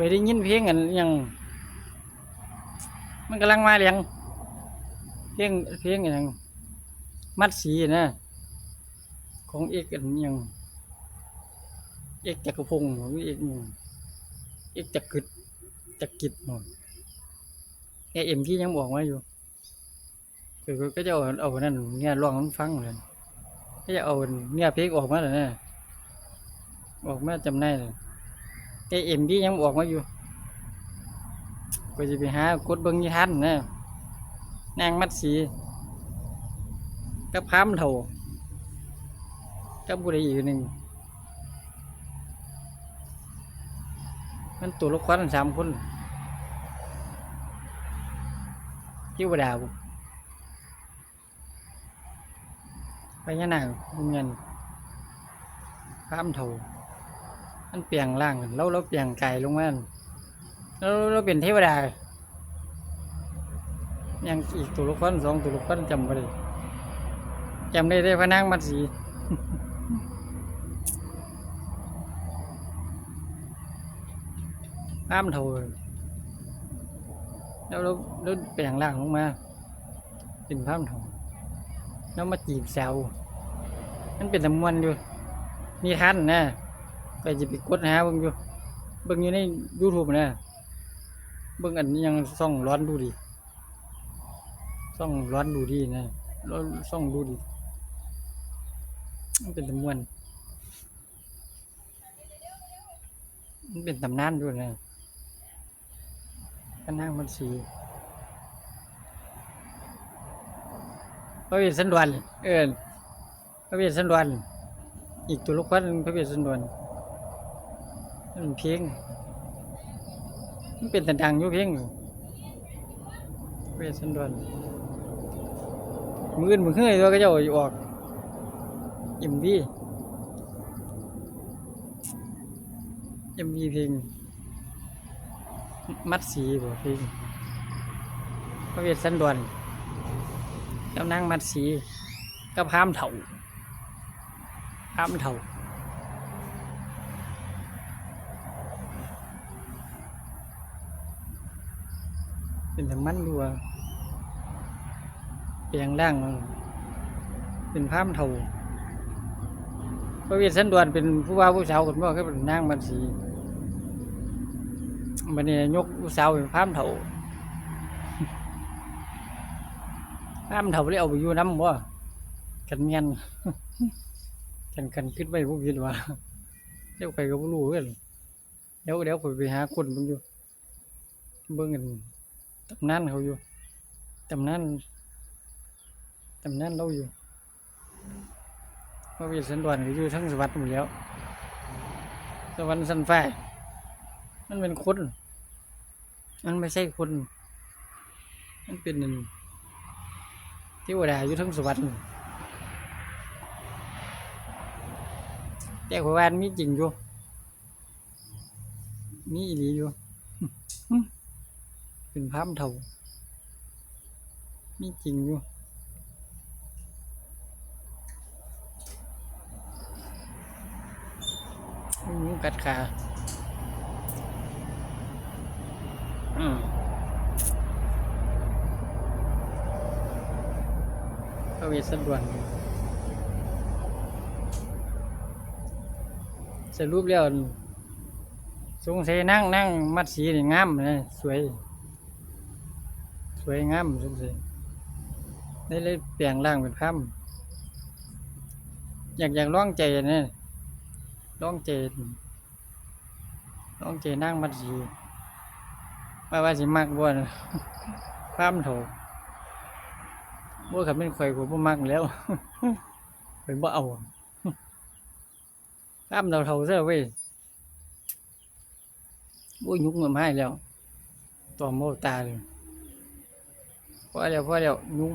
ไปได้ยินเพลงอันยังมันกำลังมาเลียงเพลงเพลงอันหยังมัดสีนะ ของเอกอันยังเอกจักรพงศ์หรือเอกเอกจักรกึดจักรกิจหมดไอเอ็มที่ยังบอกมาอยู่คือก็จะเอาเอานั่นเนี่ยร้องมันฟังเลยก็จะเอาเนี่ยเพลงออกมาเลยนะออกมาจำได้เลย เอ็มที่ยังบอกมาอยู่ก็จะไปหากดเบิ้งยี่ทันนะนางมัดสีกับพามเถ่ากับบุรีอีกหนึ่งมันตัวละครสามคนที่วดาบุพญานาคเงินพามเถา มันเปลี่ยงร่างเราเราเปลี่ยงกายลงมาเราเราเป็นเทวดายังอีกตัวละครสองตัวละครจำไม่ได้จำได้ได้พนางมัดสีพามเถาแล้วเราเราแปลงร่างลงมาเป็นพามเถาแล้วมาจีบแซวมันเป็นตำมวนอยู่นี่ท่านนะ ก็จะไปกดหาเบิ่งอยู่เบิ่งอยู่ใน YouTube นะเบิ่งอันนี้ยังซ่องร้อนดูดีซ่องร้อนดูดีนะร้อนซ่องดูดีมันเป็นตำมวนมันเป็นตำนานด้วยนะพระนางมันสีพระเวสสันดรเออพระเวสสันดรอีกตัวลูกควันพระเวสสันดร มันเป็นเพลงมันเป็นแตะดังอยู่เพลงพระเวสันดรมืออื่นมือเฮ้ยตัวก็จะอออกอิ่มดีเอ็มวีเพลงมัดสีบ่เพลงพระเวสสันดรกับนางมัดสีกับพามเถาพามเถา เป็นธรรมันดัวเปลียงร่างเป็นพามเถาพระเวสสันดรเป็นผู้ว่าผู้สาวคนบ่ก็เป็นนางมัดสีมันนี่ยกลูกสาวเป็นพามเถาพามเถาเลยเอาไปอยู่น้ำบ่กันเงียนกันกันคิดไว้ผู้คิดว่าเดี๋ยวใครก็บ่รู้กันเดี๋ยวเดี๋ยวข่อยไปหาคนเบิ่งอยู่เบิ่งกัน ตำนานเขาอยู่ตำนานตำนานเราอยู่พระเวสสันดรก็อยู่ทั้งสวัสดิ์หมดแล้ว สวรรค์สันฟ้ามันเป็นคนมันไม่ใช่คน มันเป็นหนึ่งเทวดาอยู่ทั้งสวรรค์แต่ขวานมีจริงอยู่มีอีหลีอยู่ เป็นพามเท่ามีจริงอยู่งูกัดขาอืมพระเวสสันดรสรุปแล้วสงสัยนั่งนั่งมัดสีนี่งามเลยสวย วยงามสงสัยได้เลยเปลี่ยนร่างเป็นพามอยากอยากร้องใจเนี่ยร้องใจร้องใจนั่งมัดสีว่าว่าสิมักบ่นะความโถบ่ขับเป็นข่อยกูบ่มักแล้วข่อยบ่เอาความเราเท่าเสื้อเว้ยบ่ยุกเงินให้แล้วตัวโมตาเลย พอแล้วพอแล้วยุง